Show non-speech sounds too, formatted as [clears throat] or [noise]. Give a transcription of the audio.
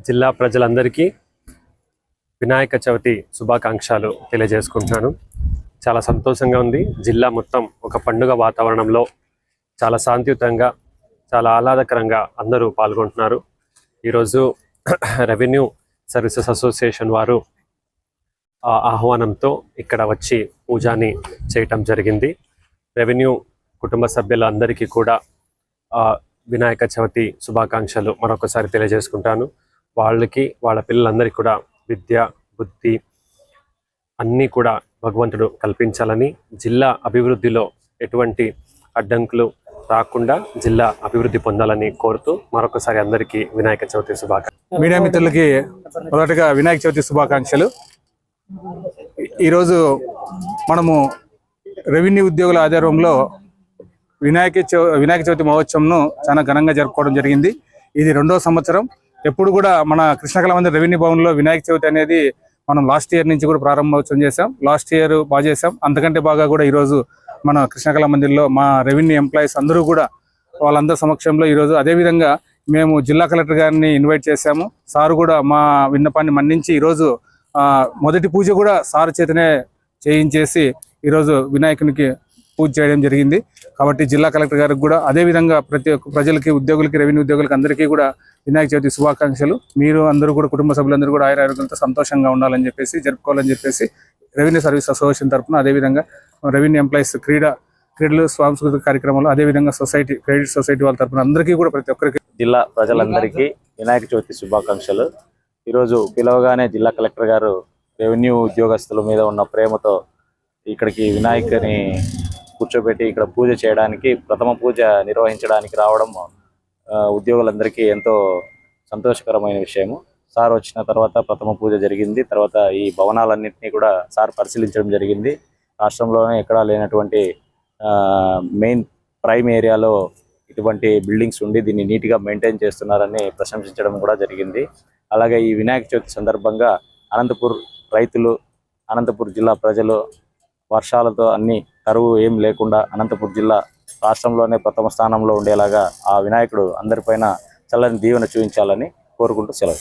జిల్లా ప్రజలందరికీ వినాయక చవితి శుభాకాంక్షలు తెలియజేసుకుంటున్నాను. చాలా సంతోషంగా ఉంది. జిల్లా మొత్తం ఒక పండుగ వాతావరణంలో చాలా శాంతియుతంగా చాలా ఆహ్లాదకరంగా అందరూ పాల్గొంటున్నారు. ఈరోజు [clears throat] రెవెన్యూ సర్వీసెస్ అసోసియేషన్ వారు ఆహ్వానంతో ఇక్కడ వచ్చి పూజాని చేయటం జరిగింది. రెవెన్యూ కుటుంబ సభ్యులందరికీ కూడా వినాయక చవితి శుభాకాంక్షలు మరొకసారి తెలియజేసుకుంటాను. వాళ్ళకి వాళ్ళ పిల్లలందరికీ కూడా విద్య బుద్ధి అన్నీ కూడా భగవంతుడు కల్పించాలని జిల్లా అభివృద్ధిలో ఎటువంటి అడ్డంకులు రాకుండా జిల్లా అభివృద్ధి పొందాలని కోరుతూ మరొకసారి అందరికీ వినాయక చవితి శుభాకాంక్షలు. మీడియా మిత్రులకి మొదటగా వినాయక చవితి శుభాకాంక్షలు. ఈ- ఈరోజు మనము రెవెన్యూ ఉద్యోగుల ఆధ్వర్యంలో వినాయక చవ వినాయక చవితి మహోత్సవంను చాలా ఘనంగా జరుపుకోవడం జరిగింది. ఇది రెండో సంవత్సరం. ఎప్పుడు కూడా మన కృష్ణకళ మందిర్ రెవెన్యూ భవన్లో వినాయక చవితి అనేది మనం లాస్ట్ ఇయర్ నుంచి కూడా ప్రారంభోత్సవం చేసాం లాస్ట్ ఇయర్ బాగా చేసాం అంతకంటే బాగా కూడా ఈరోజు మన కృష్ణకళ మందిర్లో మా రెవెన్యూ ఎంప్లాయీస్ అందరూ కూడా వాళ్ళందరి సమక్షంలో ఈరోజు అదేవిధంగా మేము జిల్లా కలెక్టర్ గారిని ఇన్వైట్ చేశాము. సారు కూడా మా విన్నపాన్ని మన్నించి ఈరోజు మొదటి పూజ కూడా సార్ చేతనే చేయించేసి ఈరోజు వినాయకునికి పూజ చేయడం జరిగింది. కాబట్టి జిల్లా కలెక్టర్ గారికి కూడా అదేవిధంగా ప్రతి ఒక్క ప్రజలకి ఉద్యోగులకి రెవెన్యూ ఉద్యోగులకి అందరికీ కూడా వినాయక చవితి శుభాకాంక్షలు. మీరు అందరూ కూడా కుటుంబ సభ్యులందరూ కూడా ఆయుర సంతోషంగా ఉండాలని చెప్పేసి జరుపుకోవాలని చెప్పేసి రెవెన్యూ సర్వీస్ అసోసియేషన్ తరఫున అదేవిధంగా రెవెన్యూ ఎంప్లాయీస్ క్రీడా క్రీడలు సాంస్కృతిక కార్యక్రమాలు అదేవిధంగా సొసైటీ క్రెడిట్ సొసైటీ వాళ్ళ తరఫున అందరికీ కూడా ప్రతి ఒక్కరికి జిల్లా ప్రజలందరికీ వినాయక చవితి శుభాకాంక్షలు. ఈరోజు పిలవగానే జిల్లా కలెక్టర్ గారు రెవెన్యూ ఉద్యోగస్తుల మీద ఉన్న ప్రేమతో ఇక్కడికి వినాయకుని కూర్చోబెట్టి ఇక్కడ పూజ చేయడానికి ప్రథమ పూజ నిర్వహించడానికి రావడం ఆ, ఉద్యోగులందరికీ ఎంతో సంతోషకరమైన విషయము. సార్ వచ్చిన తర్వాత ప్రథమ పూజ జరిగింది. తర్వాత ఈ భవనాలన్నింటినీ కూడా సార్ పరిశీలించడం జరిగింది. రాష్ట్రంలోనే ఎక్కడా లేనటువంటి మెయిన్ ప్రైమ్ ఏరియాలో ఇటువంటి బిల్డింగ్స్ ఉండి దీన్ని నీట్గా మెయింటైన్ చేస్తున్నారని ప్రశంసించడం కూడా జరిగింది. అలాగే ఈ వినాయక చవితి సందర్భంగా అనంతపూర్ రైతులు అనంతపూర్ జిల్లా ప్రజలు వర్షాలతో అన్ని కరువు ఏం లేకుండా అనంతపూర్ జిల్లా రాష్ట్రంలోనే ప్రథమ స్థానంలో ఉండేలాగా ఆ వినాయకుడు అందరిపైన చల్లని దీవెన చూపించాలని కోరుకుంటూ సెలవు.